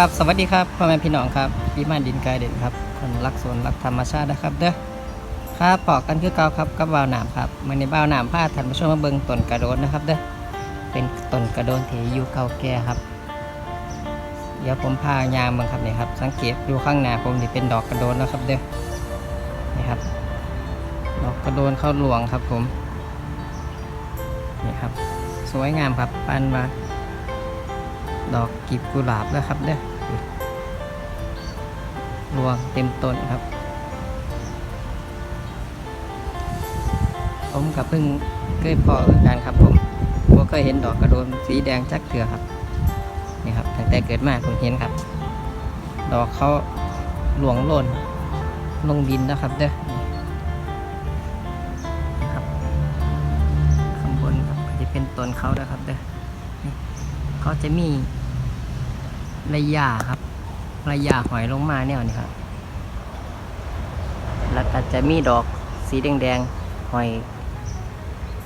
ครับสวัสดีครับพ่อแม่พี่น้องครับพี่มานดินกายเด่นครับคนรักสวนรักธรรมชาตินะครับเด้อครับปอกกันคือเก่าครับกับบ่าวหนามครับมื่อในบ่าวหนามพาท่านผู้ชมมาเบิ่งต้นกระโดนนะครับเด้อเป็นต้นกระโดนที่อายุเก่าแก่ครับ เดี๋ยวผมพายางเบิงครับนี่ครับ สังเกตดูข้างหน้าผมนี่เป็นดอกกระโดนนะครับเด้อนี่ครับ ดอกกระโดนเข้าหลวงครับผมนี่ครับ สวยงามครับปานว่าดอกกีบกุหลาบนะครับเด้อ รวงเต็มต้นครับ ผมกับเพิ่งเคยพอเหมือนกันครับผมผมเคยเห็นดอกกระโดนสีแดงจักเถื่อครับนี่ครับตั้งแต่เกิดมาผมเห็นครับ ดอกเขาหลวงหล่นลงดินนะครับเด้อนะครับข้างบนครับจะเป็นต้นเขานะครับเด้อเขาจะมีระยะครับ ระยะหอยลงมาแนวนี้ครับ แล้วก็จะมีดอกสีแดงๆหอย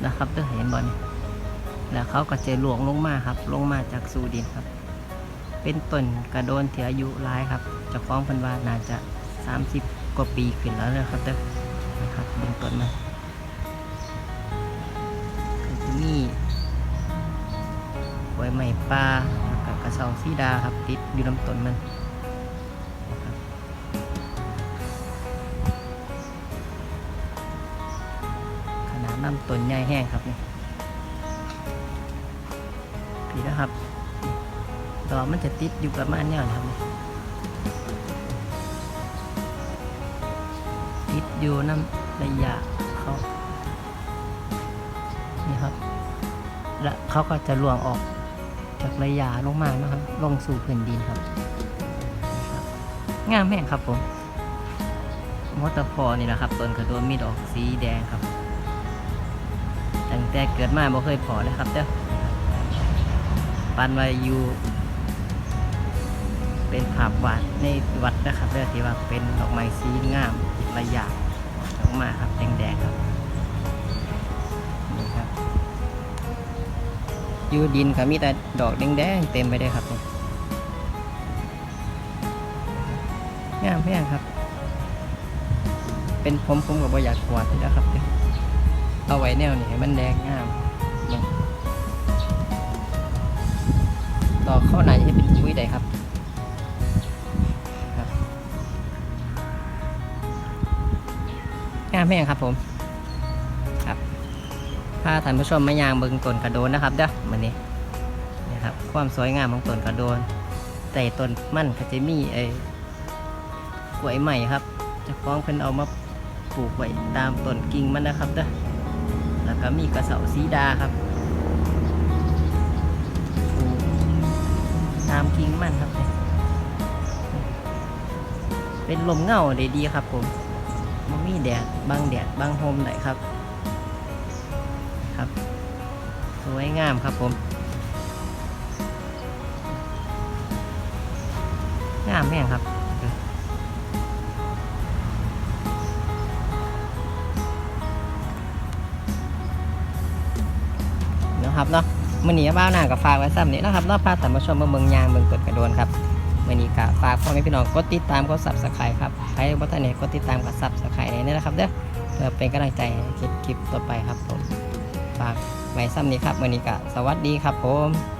นะครับเด้อเห็นบอลแล้วเขาก็จะหลวงลงมาครับ ลงมาจากสู่ดินครับ เป็นต้นกระโดนที่อายุหลายครับจะฟ้องพันว่าน่าจะ 30 กว่าปีขึ้นแล้วเลยครับเด้อนะครับเบื้องต้นมันก็จะมีกล้วยไม้ปลาแล้วก็กระเซาซีดาครับ ติดอยู่ลำต้นมันาดลำต้นใหญ่แห้งครับนี่พี่นะครับดอกมันจะติดอยู่ประมาณนี้นะครับนี่ติดอยู่น้ำระยะเขานี่ครับ และเขาก็จะลวงออกจากระยะลงมานะครับ ลงสู่พื้นดินครับนี่ครับงามแม่งครับผมมอเตอร์ฟอร์นี่แหละครับต้นกระโดนมีดออกสีแดงครับ ตั้งแต่เกิดมาบ่เคยพอเลยครับเด้อปันไว้อยู่เป็นภาพวาดในวัดนะครับเด้อที่ว่าเป็นดอกไม้สีงามระยะออกมาครับแดงๆครับนี่ครับอยู่ดินก็มีแต่ดอกแดงๆเต็มไปเลยครับงามแพงครับ เป็นผมผมกับอยากกวาดนี่นะครับเนี่ย เอาไว้แนวนี้ให้มันแดงงามนี่อเข้าไหนจะเป็นปุ๋ยใดครับครับงามแพงครับผมครับพาท่านผู้ชมมายางเบิงต้นกระโดนนะครับเด้อมันนี้นี่ครับความสวยงามของต้นกระโดนแต่ต้นมั่นก็จะมีไอ้กล้วยใหม่ครับจะฟ้องเพิ่นเอามาปลูกไว้ตามต้นกิ่งมันนะครับเด้อ ก็มีกระเสาสีดาครับตามกิ่งมันครับเนี่ยเป็นลมเงาได้ดีครับผมมันมีแดดบางแดดบางโฮมได้ครับ ครับ สวยงามครับผม งามแม่งครับ นาะครับเนาะมื่อนี้บ้าหน้ากับฝากไว้ซ้ำนี้นะครับเนาะพาท่านผู้ชมมาเมืองยางเมืองเปิดกระโดนครับมื่อนี้ก็ฝากพ่อแม่พี่น้องกดติดตามกดซับสไครต์ครับใครบ่ทันเนี่ยกดติดตามกดซับสไครต์นี่นะครับเด้อเพื่อเป็นกำลังใจคลิปคลิปต่อไปครับผมฝากไว้ซ้ำนี้ครับมื่อนี้ก็สวัสดีครับผม